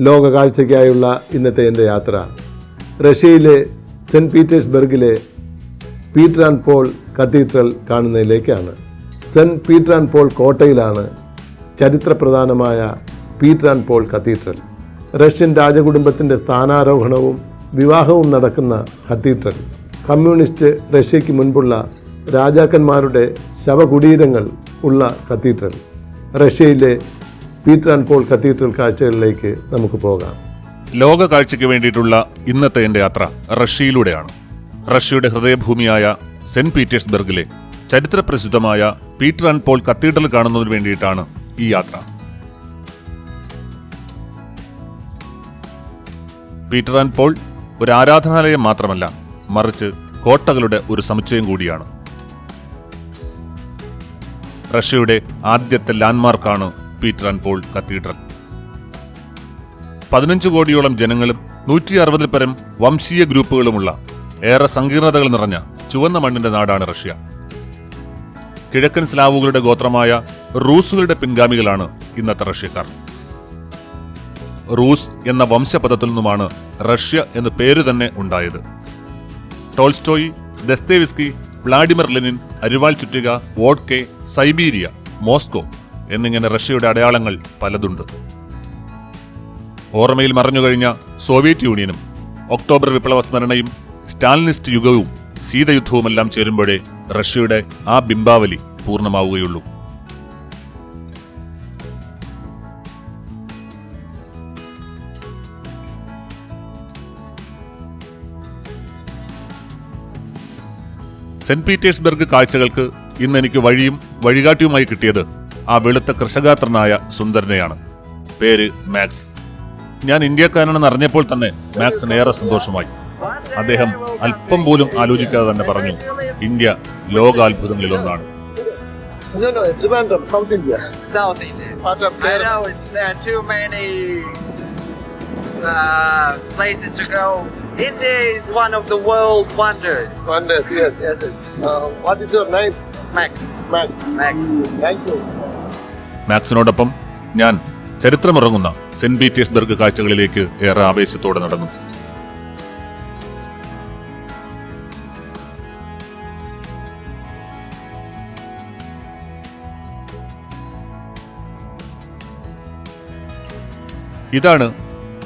ലോക കാഴ്ചയ്ക്കായുള്ള ഇന്നത്തെ എന്റെ യാത്ര. റഷ്യയിലെ സെന്റ് പീറ്റേഴ്സ്ബർഗിലെ പീറ്റർ ആൻഡ് പോൾ കത്തീഡ്രൽ കാണുന്നതിലേക്കാണ്. സെന്റ് പീറ്റർ ആൻഡ് പോൾ കോട്ടയിലാണ് ചരിത്രപ്രധാനമായ Peter and Paul cathedral. Russian രാജകുടുംബത്തിന്റെ സ്ഥാനാരോഹണവും വിവാഹവും നടക്കുന്ന കത്തീഡ്രൽ. കമ്മ്യൂണിസ്റ്റ് റഷ്യയ്ക്ക് മുൻപുള്ള രാജാക്കന്മാരുടെ ശവകുടീരങ്ങൾ ഉള്ള കത്തീഡ്രൽ. റഷ്യയിലെ പീറ്റർ ആൻഡ് പോൾ കത്തീഡ്രൽ കാഴ്ചകളിലേക്ക് നമുക്ക് പോകാം. ലോക കാഴ്ചയ്ക്ക് വേണ്ടിയിട്ടുള്ള ഇന്നത്തെ എന്റെ യാത്ര റഷ്യയിലൂടെയാണ്. റഷ്യയുടെ ഹൃദയഭൂമിയായ സെന്റ് പീറ്റേഴ്സ്ബർഗിലെ ചരിത്രപ്രസിദ്ധമായ പീറ്റർ ആൻഡ് പോൾ കത്തീഡ്രൽ കാണുന്നതിന് വേണ്ടിയിട്ടാണ് ഈ യാത്ര. പീറ്റർ ആൻഡ് പോൾ ഒരു ആരാധനാലയം മാത്രമല്ല മറിച്ച് കോട്ടകളുടെ ഒരു സമുച്ചയം കൂടിയാണ്. റഷ്യയുടെ ആദ്യത്തെ ലാൻഡ്മാർക്കാണ് പീറ്റർ ആൻഡ് പോൾ കത്തീഡ്രൽ. പതിനഞ്ച് കോടിയോളം ജനങ്ങളും നൂറ്റി അറുപതിൽ പരം വംശീയ ഗ്രൂപ്പുകളുമുള്ള ഏറെ സങ്കീർണതകൾ നിറഞ്ഞ ചുവന്ന മണ്ണിന്റെ നാടാണ് റഷ്യ. കിഴക്കൻ സ്ലാവുകളുടെ ഗോത്രമായ റൂസുകളുടെ പിൻഗാമികളാണ് ഇന്നത്തെ റഷ്യക്കാർ. റൂസ് എന്ന വംശപദത്തിൽ നിന്നുമാണ് റഷ്യ എന്ന പേര് തന്നെ ഉണ്ടായത്. ടോൾസ്റ്റോയി ദസ്തേവിസ്കി വ്ളാഡിമിർ ലെനിൻ അരിവാൾ ചുറ്റിക വോഡ്കെ സൈബീരിയ മോസ്കോ എന്നിങ്ങനെ റഷ്യയുടെ അടയാളങ്ങൾ പലതുണ്ട്. ഓർമ്മയിൽ മറഞ്ഞുകഴിഞ്ഞ സോവിയറ്റ് യൂണിയനും ഒക്ടോബർ വിപ്ലവ സ്മരണയും സ്റ്റാലിനിസ്റ്റ് യുഗവും ശീതയുദ്ധവുമെല്ലാം ചേരുമ്പോഴേ റഷ്യയുടെ ആ ബിംബാവലി പൂർണമാവുകയുള്ളൂ. സെന്റ് പീറ്റേഴ്സ്ബർഗ് കാഴ്ചകൾക്ക് ഇന്ന് എനിക്ക് വഴിയും വഴികാട്ടിയുമായി കിട്ടിയത് ആ വെളുത്ത കൃഷകാത്രനായ സുന്ദരനെയാണ്. പേര് മാക്സ്. ഞാൻ ഇന്ത്യക്കാരനാണെന്ന് അറിഞ്ഞപ്പോൾ തന്നെ മാക്സിന് ഏറെ സന്തോഷമായി. അദ്ദേഹം അല്പം പോലും ആലോചിക്കാതെ തന്നെ പറഞ്ഞു ഇന്ത്യ ലോകാത്ഭുതങ്ങളിൽ ഒന്നാണ് Max. Max. Max. Thank you. മാക്സിനോടൊപ്പം ഞാൻ ചരിത്രമിറങ്ങുന്ന സെന്റ് പീറ്റേഴ്സ്ബർഗ് കാഴ്ചകളിലേക്ക് ഏറെ ആവേശത്തോടെ നടന്നു. ഇതാണ്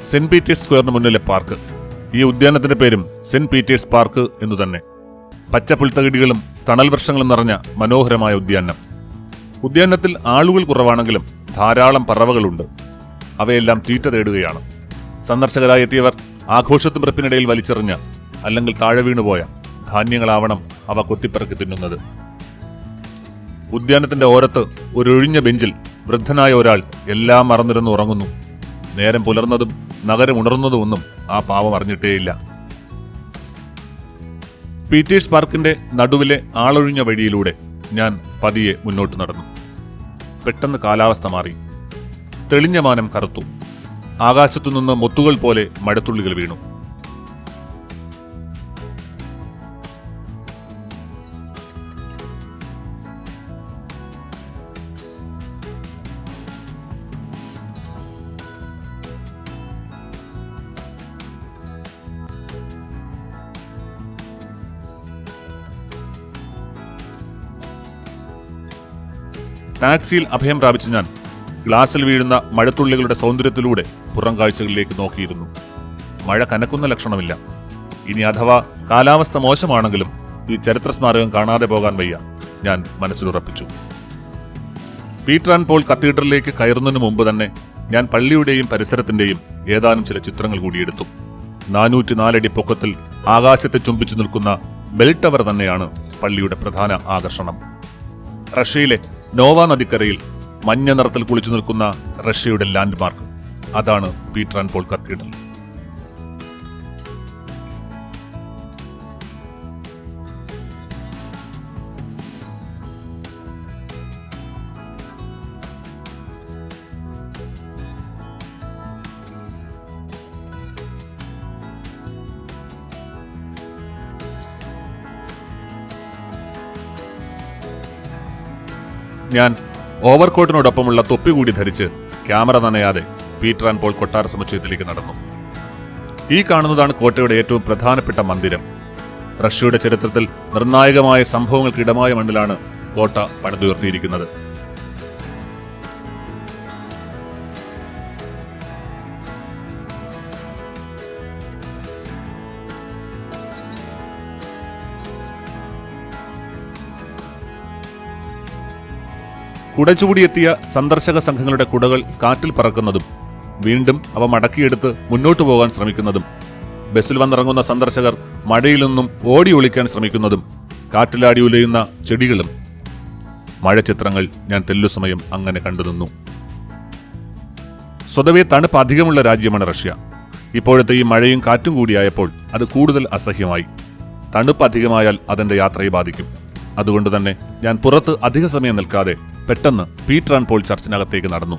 സെന്റ് പീറ്റേഴ്സ് സ്ക്വയറിന് മുന്നിലെ പാർക്ക്. ഈ ഉദ്യാനത്തിന്റെ പേരും സെന്റ് പീറ്റേഴ്സ് പാർക്ക് എന്നു തന്നെ. പച്ച പുൽത്തകിടികളും തണൽ വൃക്ഷങ്ങളും നിറഞ്ഞ മനോഹരമായ ഉദ്യാനം. ഉദ്യാനത്തിൽ ആളുകൾ കുറവാണെങ്കിലും ധാരാളം പറവകളുണ്ട്. അവയെല്ലാം തീറ്റ തേടുകയാണ്. സന്ദർശകരായി എത്തിയവർ ആഘോഷത്തുമ്പിറപ്പിനിടയിൽ വലിച്ചെറിഞ്ഞ അല്ലെങ്കിൽ താഴെ വീണുപോയ ധാന്യങ്ങളാവണം അവ കൊത്തിപ്പറക്കി തിന്നുന്നത്. ഉദ്യാനത്തിന്റെ ഓരത്ത് ഒരു ഒഴിഞ്ഞ ബെഞ്ചിൽ വൃദ്ധനായ ഒരാൾ എല്ലാം മറന്നിരുന്നു ഉറങ്ങുന്നു. നേരം പുലർന്നതും നഗരം ഉണർന്നതുമൊന്നും ആ പാവം അറിഞ്ഞിട്ടേയില്ല. പീറ്റേഴ്സ് പാർക്കിന്റെ നടുവിലെ ആളൊഴിഞ്ഞ വഴിയിലൂടെ ഞാൻ പതിയെ മുന്നോട്ട് നടന്നു. പെട്ടെന്ന് കാലാവസ്ഥ മാറി. തെളിഞ്ഞ മാനം കറുത്തു. ആകാശത്തുനിന്ന് മുത്തുകൾ പോലെ മഴത്തുള്ളികൾ വീണു. ടാക്സിയിൽ അഭയം പ്രാപിച്ച ഞാൻ ഗ്ലാസിൽ വീഴുന്ന മഴത്തുള്ളികളുടെ സൗന്ദര്യത്തിലൂടെ പുറം കാഴ്ചകളിലേക്ക് നോക്കിയിരുന്നു. മഴ കനക്കുന്ന ലക്ഷണമില്ല. ഇനി അഥവാ കാലാവസ്ഥ മോശമാണെങ്കിലും ഈ ചരിത്ര സ്മാരകം കാണാതെ പോകാൻ വയ്യ ഞാൻ മനസ്സിലുറപ്പിച്ചു. പീറ്റർ ആൻഡ് പോൾ കത്തീഡ്രലിലേക്ക് കയറുന്നതിന് മുമ്പ് തന്നെ ഞാൻ പള്ളിയുടെയും പരിസരത്തിന്റെയും ഏതാനും ചില ചിത്രങ്ങൾ കൂടിയെടുത്തു നാനൂറ്റി നാലടി പൊക്കത്തിൽ ആകാശത്തെ ചുംബിച്ചു നിൽക്കുന്ന ബെൽ ടവർ തന്നെയാണ് പള്ളിയുടെ പ്രധാന ആകർഷണം. റഷ്യയിലെ നോവ നദിക്കരയിൽ മഞ്ഞ നിറത്തിൽ കുളിച്ചു നിൽക്കുന്ന റഷ്യയുടെ ലാൻഡ്മാർക്ക്. അതാണ് പീറ്റർ ആൻഡ് പോൾ കത്തീഡ്രൽ ഞാൻ ഓവർകോട്ടിനോടൊപ്പമുള്ള തൊപ്പി കൂടി ധരിച്ച് ക്യാമറ നനയാതെ പീറ്റർ ആൻഡ് പോൾ കൊട്ടാര സമുച്ചയത്തിലേക്ക് നടന്നു. ഈ കാണുന്നതാണ് കോട്ടയുടെ ഏറ്റവും പ്രധാനപ്പെട്ട മന്ദിരം. റഷ്യയുടെ ചരിത്രത്തിൽ നിർണായകമായ സംഭവങ്ങൾക്ക് ഇടമായ മണ്ണിലാണ് കോട്ട പണിതുയർത്തിയിരിക്കുന്നത്. കുടചൂടിയെത്തിയ സന്ദർശക സംഘങ്ങളുടെ കുടകൾ കാറ്റിൽ പറക്കുന്നതും വീണ്ടും അവ മടക്കിയെടുത്ത് മുന്നോട്ടു പോകാൻ ശ്രമിക്കുന്നതും ബസ്സിൽ വന്നിറങ്ങുന്ന സന്ദർശകർ മഴയിൽ നിന്നും ഓടി ഒളിക്കാൻ ശ്രമിക്കുന്നതും കാറ്റിലാടി ഉലയുന്ന ചെടികളും. മഴ ചിത്രങ്ങൾ ഞാൻ തെല്ലുസമയം അങ്ങനെ കണ്ടുനിന്നു സ്വതവേ തണുപ്പ് അധികമുള്ള രാജ്യമാണ് റഷ്യ. ഇപ്പോഴത്തെ ഈ മഴയും കാറ്റും കൂടിയായപ്പോൾ അത് കൂടുതൽ അസഹ്യമായി. തണുപ്പ് അധികമായാൽ അതെന്റെ യാത്രയെ ബാധിക്കും. അതുകൊണ്ട് തന്നെ ഞാൻ പുറത്ത് അധിക സമയം നിൽക്കാതെ പെട്ടെന്ന് പീറ്റർ ആൻഡ് പോൾ ചർച്ചിനകത്തേക്ക് നടന്നു.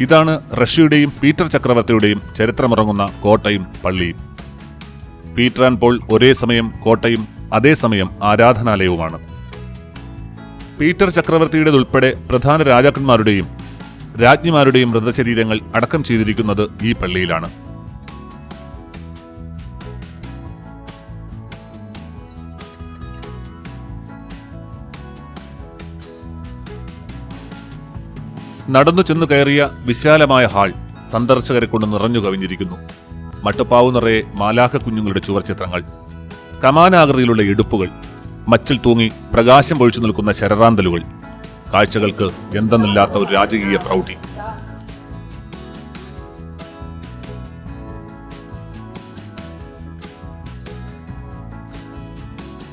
ഇതാണ് റഷ്യയുടെയും പീറ്റർ ചക്രവർത്തിയുടെയും ചരിത്രമിറങ്ങുന്ന കോട്ടയും പള്ളിയും. പീറ്റർ ആൻഡ് പോൾ ഒരേ സമയം കോട്ടയും അതേസമയം ആരാധനാലയവുമാണ്. പീറ്റർ ചക്രവർത്തിയുടേതുൾപ്പെടെ പ്രധാന രാജാക്കന്മാരുടെയും രാജ്ഞിമാരുടെയും മൃതശരീരങ്ങൾ അടക്കം ചെയ്തിരിക്കുന്നത് ഈ പള്ളിയിലാണ്. നടന്നു ചെന്നു കയറിയ വിശാലമായ ഹാൾ സന്ദർശകരെ കൊണ്ട് നിറഞ്ഞു കവിഞ്ഞിരിക്കുന്നു. മട്ടുപ്പാവ് നിറയെ മാലാഖ കുഞ്ഞുങ്ങളുടെ ചുവർച്ചിത്രങ്ങൾ കമാനാകൃതിയിലുള്ള ഇടുപ്പുകൾ. മച്ചിൽ തൂങ്ങി പ്രകാശം പൊഴിച്ചു നിൽക്കുന്ന ശരറാന്തലുകൾ. കാഴ്ചകൾക്ക് എന്തെന്നില്ലാത്ത ഒരു രാജകീയ പ്രൗഢി.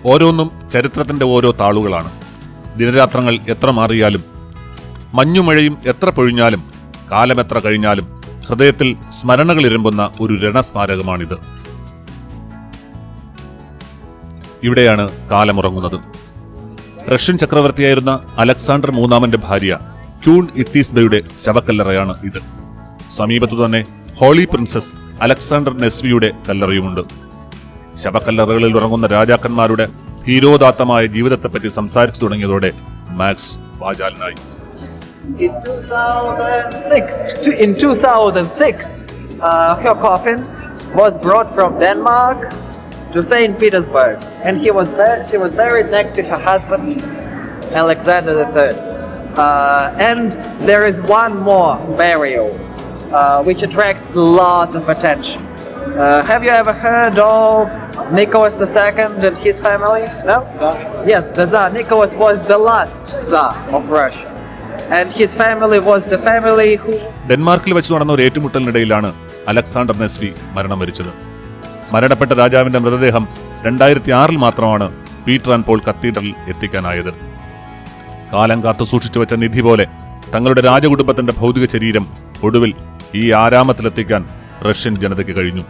ഓരോന്നും ചരിത്രത്തിന്റെ ഓരോ താളുകളാണ്. ദിനരാത്രങ്ങൾ എത്ര മാറിയാലും മഞ്ഞുമഴയും എത്ര പൊഴിഞ്ഞാലും കാലമെത്ര കഴിഞ്ഞാലും ഹൃദയത്തിൽ സ്മരണകൾ ഇരമ്പുന്ന ഒരു രണസ്മാരകമാണിത്. ഇവിടെയാണ് കാലമുറങ്ങുന്നത്. റഷ്യൻ ചക്രവർത്തിയായിരുന്ന അലക്സാണ്ടർ മൂന്നാമന്റെ ഭാര്യ ക്യൂൺ ഇത്തീസ്ബയുടെ ശവക്കല്ലറയാണ് ഇത്. സമീപത്തു തന്നെ ഹോളി പ്രിൻസസ് അലക്സാണ്ടർ നെസ്വിയുടെ കല്ലറയുമുണ്ട്. ശവക്കല്ലറകളിൽ ഉറങ്ങുന്ന രാജാക്കന്മാരുടെ ധീരോദാത്തമായ ജീവിതത്തെപ്പറ്റി സംസാരിച്ചു തുടങ്ങിയതോടെ മാക്സ് വാചാലനായി. In 2006, to- in 2006, uh, her coffin was brought from Denmark to Saint Petersburg, and he was bur- she was buried next to her husband Alexander III. Uh, and there is one more burial, uh, which attracts lots of attention. Uh, have you ever heard of Nicholas II and his family? No? Yes, the Tsar. Nicholas was the last Tsar of Russia. ഡെൻമാർക്കിൽ വെച്ച് നടന്ന ഒരു ഏറ്റുമുട്ടലിനിടയിലാണ് Alexander നെസ്വി മരണം വരിച്ചത്. മരണപ്പെട്ട രാജാവിന്റെ മൃതദേഹം രണ്ടായിരത്തി ആറിൽ മാത്രമാണ് പീറ്റർ ആൻഡ് പോൾ കത്തീഡ്രലിൽ എത്തിക്കാനായത്. കാലം കാത്തു സൂക്ഷിച്ചു വെച്ച നിധി പോലെ തങ്ങളുടെ രാജകുടുംബത്തിന്റെ ഭൗതിക ശരീരം ഒടുവിൽ ഈ ആരാമത്തിലെത്തിക്കാൻ റഷ്യൻ ജനതയ്ക്ക് കഴിഞ്ഞു.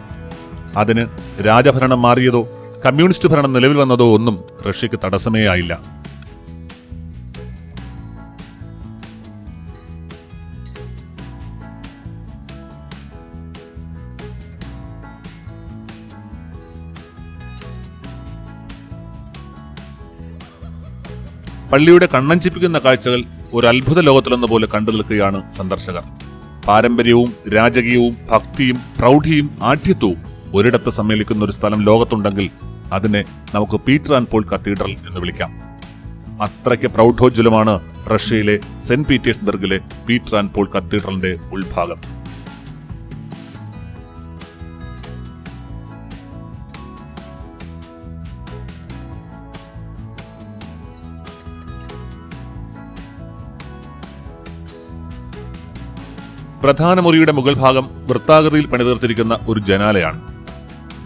അതിന് രാജഭരണം മാറിയതോ കമ്മ്യൂണിസ്റ്റ് ഭരണം നിലവിൽ വന്നതോ ഒന്നും റഷ്യക്ക് തടസ്സമേ ആയില്ല. പള്ളിയുടെ കണ്ണഞ്ചിപ്പിക്കുന്ന കാഴ്ചകൾ ഒരു അത്ഭുത ലോകത്തിലെന്ന പോലെ കണ്ടു നിൽക്കുകയാണ് സന്ദർശകർ. പാരമ്പര്യവും രാജകീയവും ഭക്തിയും പ്രൗഢിയും ആഠ്യത്വവും ഒരിടത്ത് സമ്മേളിക്കുന്ന ഒരു സ്ഥലം ലോകത്തുണ്ടെങ്കിൽ അതിനെ നമുക്ക് പീറ്റർ ആൻഡ് പോൾ കത്തീഡ്രൽ എന്ന് വിളിക്കാം. അത്രയ്ക്ക് പ്രൗഢോജ്വലമാണ് റഷ്യയിലെ സെന്റ് പീറ്റേഴ്സ്ബർഗിലെ പീറ്റർ ആൻഡ് പോൾ കത്തീഡ്രലിന്റെ ഉൾഭാഗം. പ്രധാന മുറിയുടെ മുകൾ ഭാഗം വൃത്താകൃതിയിൽ പണിതീർത്തിരിക്കുന്ന ഒരു ജനാലയാണ്.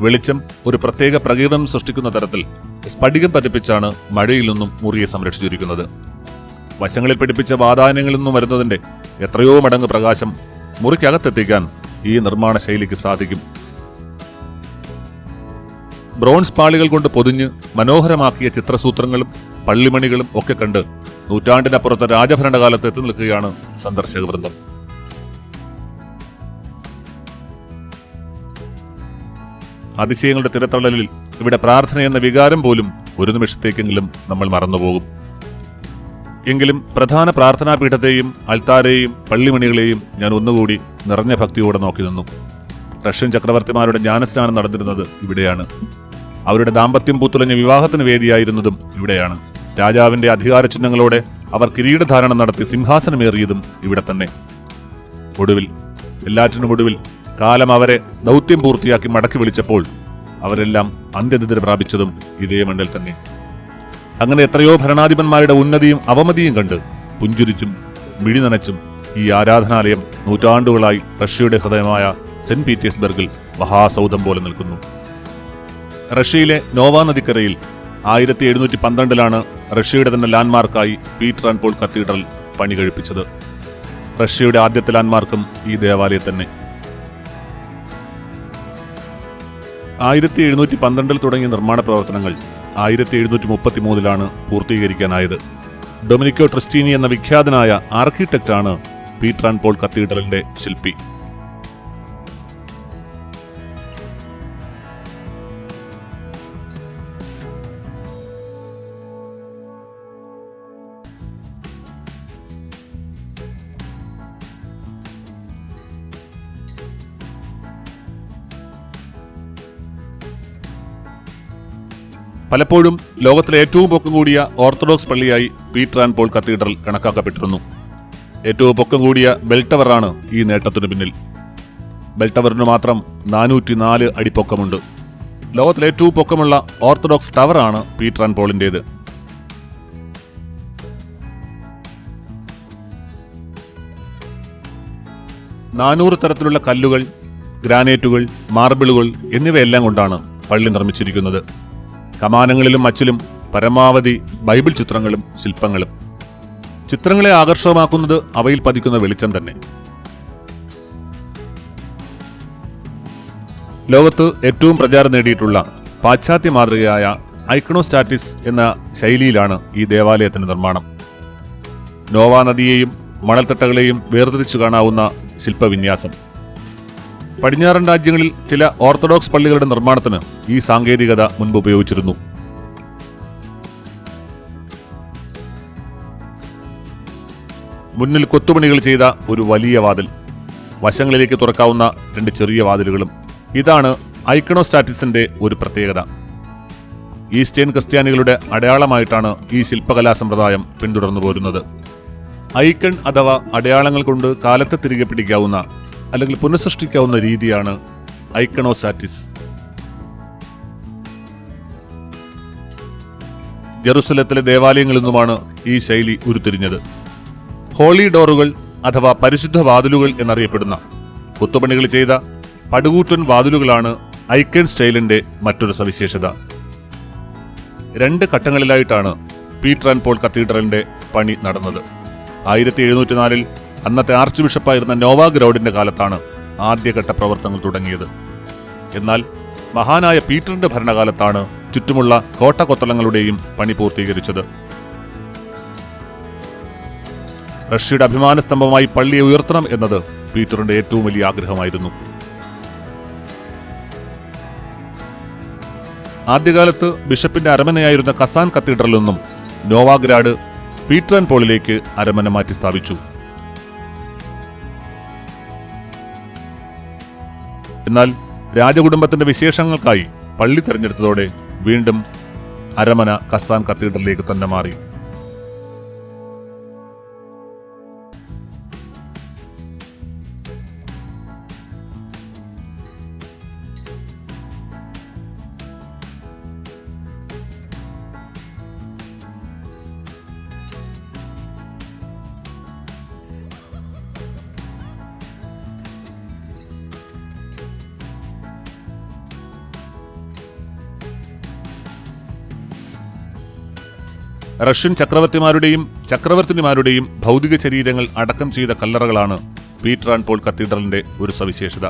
വെളിച്ചം ഒരു പ്രത്യേക പ്രകീർണം സൃഷ്ടിക്കുന്ന തരത്തിൽ സ്ഫടികം പതിപ്പിച്ചാണ് മഴയിൽ നിന്നും മുറിയെ സംരക്ഷിച്ചിരിക്കുന്നത്. വശങ്ങളിൽ പിടിപ്പിച്ച വാതായനങ്ങളിൽ നിന്നും വരുന്നതിന്റെ എത്രയോ മടങ്ങ് പ്രകാശം മുറിക്കകത്തെത്തിക്കാൻ ഈ നിർമ്മാണ ശൈലിക്ക് സാധിക്കും. ബ്രോൺസ് പാളികൾ കൊണ്ട് പൊതിഞ്ഞ് മനോഹരമാക്കിയ ചിത്രസൂത്രങ്ങളും പള്ളിമണികളും ഒക്കെ കണ്ട് നൂറ്റാണ്ടിനപ്പുറത്തെ രാജഭരണകാലത്ത് എത്തി നിൽക്കുകയാണ് സന്ദർശക വൃന്ദം അതിശയങ്ങളുടെ തിരത്തള്ളലിൽ ഇവിടെ പ്രാർത്ഥന എന്ന വികാരം പോലും ഒരു നിമിഷത്തേക്കെങ്കിലും നമ്മൾ മറന്നുപോകും. എങ്കിലും പ്രധാന പ്രാർത്ഥനാ പീഠത്തെയും അൽത്താരെയും പള്ളിമണികളെയും ഞാൻ ഒന്നുകൂടി നിറഞ്ഞ ഭക്തിയോടെ നോക്കി നിന്നു. റഷ്യൻ ചക്രവർത്തിമാരുടെ ജ്ഞാനസ്നാനം നടന്നിരുന്നത് ഇവിടെയാണ്. അവരുടെ ദാമ്പത്യം പൂത്തുലഞ്ഞ വിവാഹത്തിന് വേദിയായിരുന്നതും ഇവിടെയാണ്. രാജാവിന്റെ അധികാര ചിഹ്നങ്ങളോടെ അവർ കിരീടധാരണം നടത്തി സിംഹാസനമേറിയതും ഇവിടെ തന്നെ. ഒടുവിൽ എല്ലാറ്റിനും ഒടുവിൽ കാലം അവരെ ദൗത്യം പൂർത്തിയാക്കി മടക്കി വിളിച്ചപ്പോൾ അവരെല്ലാം അന്ത്യനിദ്ര പ്രാപിച്ചതും ഇതേ മണ്ണിൽ തന്നെ. അങ്ങനെ എത്രയോ ഭരണാധിപന്മാരുടെ ഉന്നതിയും അവമതിയും കണ്ട് പുഞ്ചിരിച്ചും മിഴിനനച്ചും ഈ ആരാധനാലയം നൂറ്റാണ്ടുകളായി റഷ്യയുടെ ഹൃദയമായ സെന്റ് പീറ്റേഴ്സ്ബർഗിൽ മഹാസൗധം പോലെ നിൽക്കുന്നു. റഷ്യയിലെ നോവ നദിക്കരയിൽ ആയിരത്തി എഴുന്നൂറ്റി പന്ത്രണ്ടിലാണ് റഷ്യയുടെ തന്നെ ലാൻഡ്മാർക്കായി പീറ്റർ ആൻഡ് പോൾ കത്തീഡ്രൽ പണി കഴിപ്പിച്ചത്. റഷ്യയുടെ ആദ്യത്തെ ലാൻഡ്മാർക്കും ഈ ദേവാലയം തന്നെ ആയിരത്തി എഴുന്നൂറ്റി പന്ത്രണ്ടിൽ തുടങ്ങിയ നിർമ്മാണ പ്രവർത്തനങ്ങൾ ആയിരത്തി എഴുന്നൂറ്റി മുപ്പത്തി മൂന്നിലാണ് പൂർത്തീകരിക്കാനായത്. ഡൊമിനിക്കോ ട്രിസ്റ്റീനി എന്ന വിഖ്യാതനായ ആർക്കിടെക്റ്റാണ് ആൻഡ് പോൾ കത്തീഡ്രലിന്റെ ശില്പി. പലപ്പോഴും ലോകത്തിലെ ഏറ്റവും പൊക്കം കൂടിയ ഓർത്തഡോക്സ് പള്ളിയായി പീറ്റർ ആൻഡ് പോൾ കത്തീഡ്രൽ കണക്കാക്കപ്പെട്ടിരുന്നു. ഏറ്റവും പൊക്കം കൂടിയ ബെൽട്ടവറാണ് ടവറാണ് ഈ നേട്ടത്തിനു പിന്നിൽ. ബെൽട്ടവറിന് ടവറിന് മാത്രം നാനൂറ്റി നാല് അടിപ്പൊക്കമുണ്ട്. ലോകത്തിലെ ഏറ്റവും പൊക്കമുള്ള ഓർത്തഡോക്സ് ടവറാണ് പീറ്റർ ആൻഡ് പോളിന്റേത് നാനൂറ് തരത്തിലുള്ള കല്ലുകൾ ഗ്രാനൈറ്റുകൾ മാർബിളുകൾ എന്നിവയെല്ലാം കൊണ്ടാണ് പള്ളി നിർമ്മിച്ചിരിക്കുന്നത്. കമാനങ്ങളിലും മച്ചിലും പരമാവധി ബൈബിൾ ചിത്രങ്ങളും ശില്പങ്ങളും. ചിത്രങ്ങളെ ആകർഷകമാക്കുന്നത് അവയിൽ പതിക്കുന്ന വെളിച്ചം തന്നെ. ലോകത്ത് ഏറ്റവും പ്രചാരം നേടിയിട്ടുള്ള പാശ്ചാത്യ മാതൃകയായ ഐക്കണോസ്റ്റാറ്റിസ് എന്ന ശൈലിയിലാണ് ഈ ദേവാലയത്തിന്റെ നിർമ്മാണം. നോവാ നദിയെയും മണൽത്തട്ടകളെയും വേർതിരിച്ചു കാണാവുന്ന ശില്പവിന്യാസം. പടിഞ്ഞാറൻ രാജ്യങ്ങളിൽ ചില ഓർത്തഡോക്സ് പള്ളികളുടെ നിർമ്മാണത്തിന് ഈ സാങ്കേതികത മുൻപ് ഉപയോഗിച്ചിരുന്നു. മുന്നിൽ കൊത്തുപണികൾ ചെയ്ത ഒരു വലിയ വാതിൽ വശങ്ങളിലേക്ക് തുറക്കാവുന്ന രണ്ട് ചെറിയ വാതിലുകളും. ഇതാണ് ഐക്കണോസ്റ്റാറ്റിസിന്റെ ഒരു പ്രത്യേകത. ഈസ്റ്റേൺ ക്രിസ്ത്യാനികളുടെ അടയാളമായിട്ടാണ് ഈ ശില്പകലാ സമ്പ്രദായം പിന്തുടർന്നു പോരുന്നത് ഐക്കൺ അഥവാ അടയാളങ്ങൾ കൊണ്ട് കാലത്തെ തിരികെ പിടിക്കാവുന്ന അല്ലെങ്കിൽ പുനഃസൃഷ്ടിക്കാവുന്ന രീതിയാണ് ഐക്കണോസാറ്റിസ്. ജെറുസലത്തിലെ ദേവാലയങ്ങളിൽ നിന്നുമാണ് ഈ ശൈലി ഉരുത്തിരിഞ്ഞത്. ഹോളി ഡോറുകൾ അഥവാ പരിശുദ്ധ വാതിലുകൾ എന്നറിയപ്പെടുന്ന കൊത്തുപണികൾ ചെയ്ത പടുകൂറ്റൻ വാതിലുകളാണ് ഐക്കൺ സ്റ്റൈലിന്റെ മറ്റൊരു സവിശേഷത. രണ്ട് ഘട്ടങ്ങളിലായിട്ടാണ് പീറ്റർ ആൻഡ് പോൾ കത്തീഡ്രലിന്റെ പണി നടന്നത്. ആയിരത്തി എഴുന്നൂറ്റിനാലിൽ അന്നത്തെ ആർച്ച് ബിഷപ്പായിരുന്ന നോവാ ഗ്രൗഡിന്റെ കാലത്താണ് ആദ്യഘട്ട പ്രവർത്തനങ്ങൾ തുടങ്ങിയത്. എന്നാൽ മഹാനായ പീറ്ററിന്റെ ഭരണകാലത്താണ് ചുറ്റുമുള്ള കോട്ടകൊത്തളങ്ങളുടെയും പണി പൂർത്തീകരിച്ചത്. റഷ്യയുടെ അഭിമാന സ്തംഭമായി പള്ളിയെ ഉയർത്തണം എന്നത് പീറ്ററിന്റെ ഏറ്റവും വലിയ ആഗ്രഹമായിരുന്നു. ആദ്യകാലത്ത് ബിഷപ്പിന്റെ അരമനയായിരുന്ന കസാൻ കത്തീഡ്രലിൽ നിന്നും നോവാഗ്രാഡ് പീറ്റർ ആൻഡ് പോളിലേക്ക് അരമന മാറ്റി സ്ഥാപിച്ചു. എന്നാൽ രാജകുടുംബത്തിന്റെ വിശേഷങ്ങൾക്കായി പള്ളി തെരഞ്ഞെടുത്തതോടെ വീണ്ടും അരമന കസാൻ കത്തീഡ്രലിലേക്ക് തന്നെ മാറി. റഷ്യൻ ചക്രവർത്തിമാരുടെയും ചക്രവർത്തിനിമാരുടെയും ഭൗതിക ശരീരങ്ങൾ അടക്കം ചെയ്ത കല്ലറകളാണ് പീറ്റർ ആൻഡ് പോൾ കത്തീഡ്രലിന്റെ ഒരു സവിശേഷത.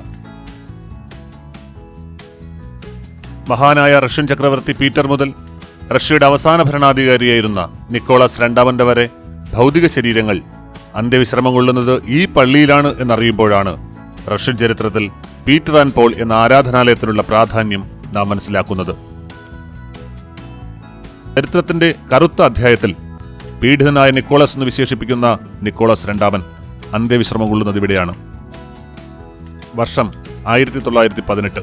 മഹാനായ റഷ്യൻ ചക്രവർത്തി പീറ്റർ മുതൽ റഷ്യയുടെ അവസാന ഭരണാധികാരിയായിരുന്ന നിക്കോളാസ് രണ്ടാമന്റെ വരെ ഭൗതിക ശരീരങ്ങൾ അന്ത്യവിശ്രമം കൊള്ളുന്നത് ഈ പള്ളിയിലാണ് എന്നറിയുമ്പോഴാണ് റഷ്യൻ ചരിത്രത്തിൽ പീറ്റർ ആൻഡ് പോൾ എന്ന ആരാധനാലയത്തിനുള്ള പ്രാധാന്യം നാം മനസ്സിലാക്കുന്നത്. ചരിത്രത്തിന്റെ കറുത്ത അധ്യായത്തിൽ പീഡിതനായ നിക്കോളസ് എന്ന് വിശേഷിപ്പിക്കുന്ന നിക്കോളസ് രണ്ടാമൻ അന്ത്യവിശ്രമം കൊള്ളുന്നത് ഇവിടെയാണ്. വർഷം ആയിരത്തി തൊള്ളായിരത്തി പതിനെട്ട്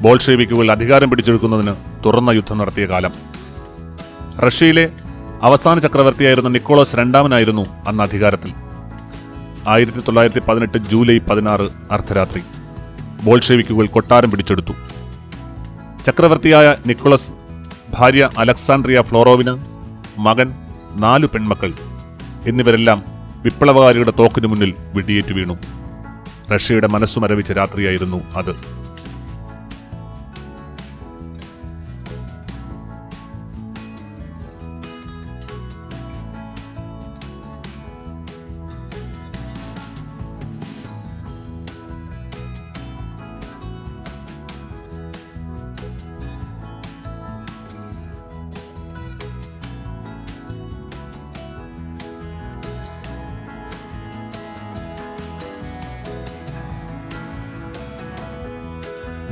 ബോൾഷെവിക്കുകൾ അധികാരം പിടിച്ചെടുക്കുന്നതിന് തുറന്ന യുദ്ധം നടത്തിയ കാലം. റഷ്യയിലെ അവസാന ചക്രവർത്തിയായിരുന്ന നിക്കോളസ് രണ്ടാമനായിരുന്നു അന്ന് അധികാരത്തിൽ. ആയിരത്തി തൊള്ളായിരത്തി പതിനെട്ട് ജൂലൈ പതിനാറ് അർദ്ധരാത്രി ബോൾഷെവിക്കുകൾ കൊട്ടാരം പിടിച്ചെടുത്തു. ചക്രവർത്തിയായ നിക്കോളസ് ഭാര്യ അലക്സാണ്ട്രിയ ഫ്ലോറോവിന മകൻ നാലു പെൺമക്കൾ എന്നിവരെല്ലാം വിപ്ലവകാരിയുടെ തോക്കിനു മുന്നിൽ വെടിയേറ്റു വീണു. റഷ്യയുടെ മനസ്സുമരവിച്ച രാത്രിയായിരുന്നു അത്.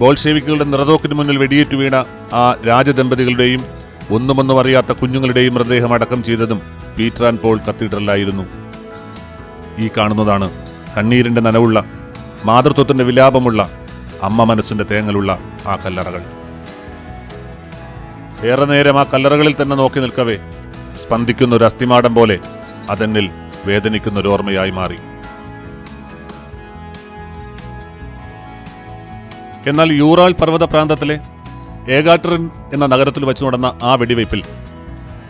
ബോൾഷെവിക്കുകളുടെ നിറതോക്കിന് മുന്നിൽ വെടിയേറ്റു വീണ ആ രാജദമ്പതികളുടെയും ഒന്നുമൊന്നും അറിയാത്ത കുഞ്ഞുങ്ങളുടെയും മൃതദേഹം അടക്കം ചെയ്തതും പീറ്റർ ആൻഡ് പോൾ കത്തീഡ്രലായിരുന്നു ഈ കാണുന്നതാണ് കണ്ണീരിന്റെ നനവുള്ള മാതൃത്വത്തിന്റെ വിലാപമുള്ള അമ്മ മനസ്സിന്റെ തേങ്ങലുള്ള ആ കല്ലറകൾ. ഏറെ നേരം ആ കല്ലറകളിൽ തന്നെ നോക്കി നിൽക്കവേ സ്പന്ദിക്കുന്ന ഒരു അസ്ഥിമാടം പോലെ അതെന്നിൽ വേദനിക്കുന്ന ഒരു ഓർമ്മയായി മാറി. എന്നാൽ യൂറാൾ പർവത പ്രാന്തത്തിലെ ഏകാട്രിൻ എന്ന നഗരത്തിൽ വെച്ച് നടന്ന ആ വെടിവയ്പിൽ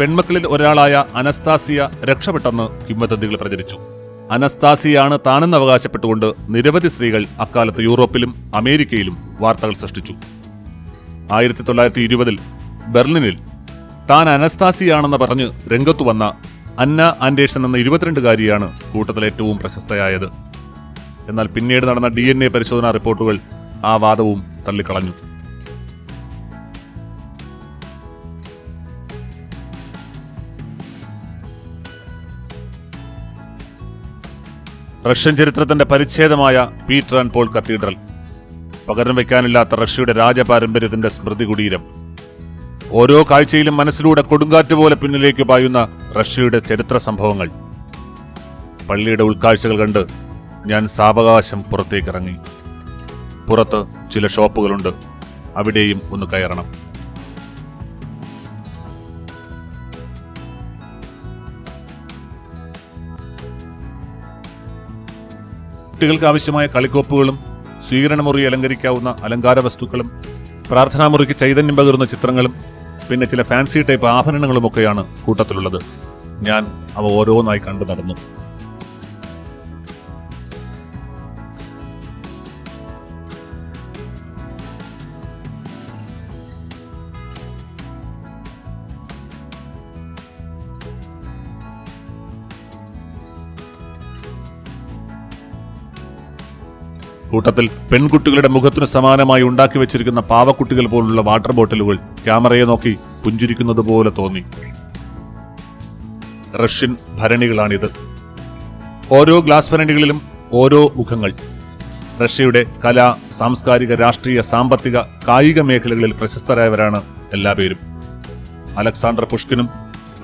പെൺമക്കളിൽ ഒരാളായ അനസ്താസിയ രക്ഷപ്പെട്ടെന്ന് കിംവദന്തികൾ പ്രചരിച്ചു. അനസ്താസിയാണ് താനെന്ന് അവകാശപ്പെട്ടുകൊണ്ട് നിരവധി സ്ത്രീകൾ അക്കാലത്ത് യൂറോപ്പിലും അമേരിക്കയിലും വാർത്തകൾ സൃഷ്ടിച്ചു. ആയിരത്തി തൊള്ളായിരത്തി ഇരുപതിൽ ബെർലിനിൽ താൻ അനസ്താസിയാണെന്ന് പറഞ്ഞ് രംഗത്തു വന്ന അന്ന ആൻഡേഴ്സൺ എന്ന ഇരുപത്തിരണ്ടുകാരിയാണ് കൂട്ടത്തിൽ ഏറ്റവും പ്രശസ്തയായത്. എന്നാൽ പിന്നീട് നടന്ന ഡി പരിശോധനാ റിപ്പോർട്ടുകൾ ആ വാദവും തള്ളിക്കളഞ്ഞു. റഷ്യൻ ചരിത്രത്തിന്റെ പരിച്ഛേദമായ പീറ്റർ ആൻഡ് പോൾ കത്തീഡ്രൽ. പകരം വയ്ക്കാനില്ലാത്ത റഷ്യയുടെ രാജപാരമ്പര്യത്തിന്റെ സ്മൃതി കുടീരം ഓരോ കാഴ്ചയിലും മനസ്സിലൂടെ കൊടുങ്കാറ്റ് പോലെ പിന്നിലേക്ക് പായുന്ന റഷ്യയുടെ ചരിത്ര സംഭവങ്ങൾ. പള്ളിയുടെ ഉൾക്കാഴ്ചകൾ കണ്ട് ഞാൻ സാവകാശം പുറത്തേക്കിറങ്ങി. പുറത്ത് ചില ഷോപ്പുകളുണ്ട്. അവിടെയും ഒന്ന് കയറണം. കുട്ടികൾക്ക് ആവശ്യമായ കളിക്കോപ്പുകളും സ്വീകരണമുറി അലങ്കരിക്കാവുന്ന അലങ്കാര വസ്തുക്കളും പ്രാർത്ഥനാമുറിക്ക് ചൈതന്യം പകരുന്ന ചിത്രങ്ങളും പിന്നെ ചില ഫാൻസി ടൈപ്പ് ആഭരണങ്ങളുമൊക്കെയാണ് കൂട്ടത്തിലുള്ളത്. ഞാൻ അവ ഓരോന്നായി കണ്ടു നടന്നു. കൂട്ടത്തിൽ പെൺകുട്ടികളുടെ മുഖത്തിന് സമാനമായി ഉണ്ടാക്കി വെച്ചിരിക്കുന്ന പാവക്കുട്ടികൾ പോലുള്ള വാട്ടർ ബോട്ടിലുകൾ ക്യാമറയെ നോക്കി പുഞ്ചിരിക്കുന്നത് പോലെ തോന്നി. റഷ്യൻ ഭരണികളാണിത്. ഓരോ ഗ്ലാസ് ഭരണികളിലും ഓരോ മുഖങ്ങൾ. റഷ്യയുടെ കല സാംസ്കാരിക രാഷ്ട്രീയ സാമ്പത്തിക കായിക മേഖലകളിൽ പ്രശസ്തരായവരാണ് എല്ലാ പേരും അലക്സാണ്ടർ പുഷ്കിനും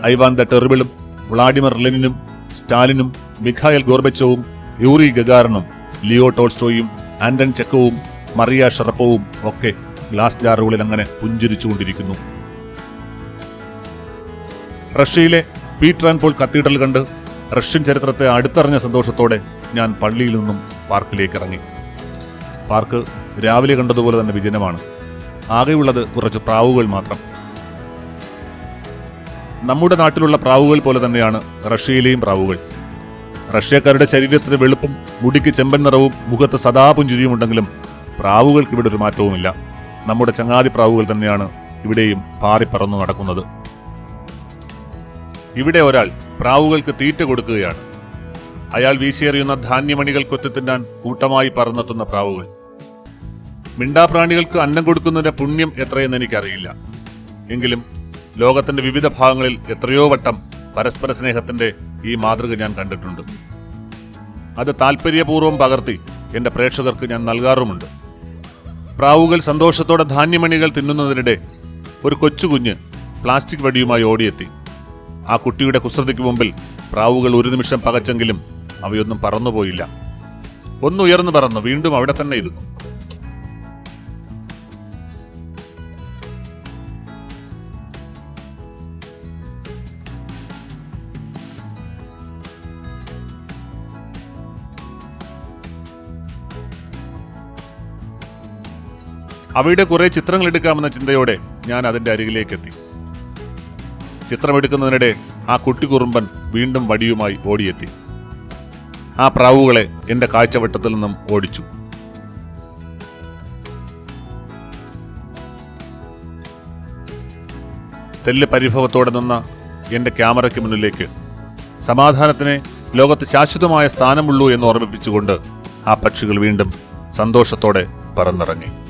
ഐവാൻ ദ ടെറിബിളും വ്ളാഡിമിർ ലെനിനും സ്റ്റാലിനും മിഖായൽ ഗോർബച്ചവും യൂറി ഗഗാറിനും ലിയോ ടോൾസ്റ്റോയും ആന്റൺ ചെക്കവും മറിയ ഷറപ്പവും ഒക്കെ ഗ്ലാസ് ജാറുകളിൽ അങ്ങനെ പുഞ്ചിരിച്ചുകൊണ്ടിരിക്കുന്നു. റഷ്യയിലെ പീറ്റർ ആൻഡ് പോൾ കത്തീഡ്രൽ കണ്ട് റഷ്യൻ ചരിത്രത്തെ അടുത്തറിഞ്ഞ സന്തോഷത്തോടെ ഞാൻ പള്ളിയിൽ നിന്നും പാർക്കിലേക്ക് ഇറങ്ങി പാർക്ക് രാവിലെ കണ്ടതുപോലെ തന്നെ വിജനമാണ്. ആകെയുള്ളത് കുറച്ച് പ്രാവുകൾ മാത്രം. നമ്മുടെ നാട്ടിലുള്ള പ്രാവുകൾ പോലെ തന്നെയാണ് റഷ്യയിലെയും പ്രാവുകൾ. റഷ്യക്കാരുടെ ശരീരത്തിന് വെളുപ്പും മുടിക്ക് ചെമ്പൻ നിറവും മുഖത്ത് സദാ പുഞ്ചിരിയും ഉണ്ടെങ്കിലും പ്രാവുകൾക്ക് ഇവിടെ ഒരു മാറ്റവുമില്ല. നമ്മുടെ ചങ്ങാതി പ്രാവുകൾ തന്നെയാണ് ഇവിടെയും പാറിപ്പറന്നു നടക്കുന്നത്. ഇവിടെ ഒരാൾ പ്രാവുകൾക്ക് തീറ്റ കൊടുക്കുകയാണ്. അയാൾ വീശിയെറിയുന്ന ധാന്യമണികൾ കൊത്തിത്തിന്നാൻ കൂട്ടമായി പറന്നെത്തുന്ന പ്രാവുകൾ. മിണ്ടാപ്രാണികൾക്ക് അന്നം കൊടുക്കുന്നതിന്റെ പുണ്യം എത്രയെന്ന് എനിക്കറിയില്ല. എങ്കിലും ലോകത്തിന്റെ വിവിധ ഭാഗങ്ങളിൽ എത്രയോ വട്ടം പരസ്പര സ്നേഹത്തിന്റെ ഈ മാതൃക ഞാൻ കണ്ടിട്ടുണ്ട്. അത് താല്പര്യപൂർവം പകർത്തി എന്റെ പ്രേക്ഷകർക്ക് ഞാൻ നൽകാറുമുണ്ട്. പ്രാവുകൾ സന്തോഷത്തോടെ ധാന്യമണികൾ തിന്നുന്നതിനിടെ ഒരു കൊച്ചുകുഞ്ഞ് പ്ലാസ്റ്റിക് വടിയുമായി ഓടിയെത്തി. ആ കുട്ടിയുടെ കുസൃതിക്ക് മുമ്പിൽ പ്രാവുകൾ ഒരു നിമിഷം പകച്ചെങ്കിലും അവയൊന്നും പറന്നുപോയില്ല. ഒന്നുയർന്നു പറന്നു വീണ്ടും അവിടെ തന്നെ ഇരുന്നു. അവയുടെ കുറെ ചിത്രങ്ങൾ എടുക്കാമെന്ന ചിന്തയോടെ ഞാൻ അതിന്റെ അരികിലേക്ക് എത്തി. ചിത്രമെടുക്കുന്നതിനിടെ ആ കുട്ടി കുറുമ്പൻ വീണ്ടും വടിയുമായി ഓടിയെത്തി. ആ പ്രാവുകളെ എന്റെ കാഴ്ചവട്ടത്തിൽ നിന്നും ഓടിച്ചു. തെല്ല് പരിഭവത്തോടെ നിന്ന എന്റെ ക്യാമറയ്ക്ക് മുന്നിലേക്ക് സമാധാനത്തിന് ലോകത്ത് ശാശ്വതമായ സ്ഥാനമുള്ളൂ എന്ന് ഓർമ്മിപ്പിച്ചുകൊണ്ട് ആ പക്ഷികൾ വീണ്ടും സന്തോഷത്തോടെ പറന്നിറങ്ങി.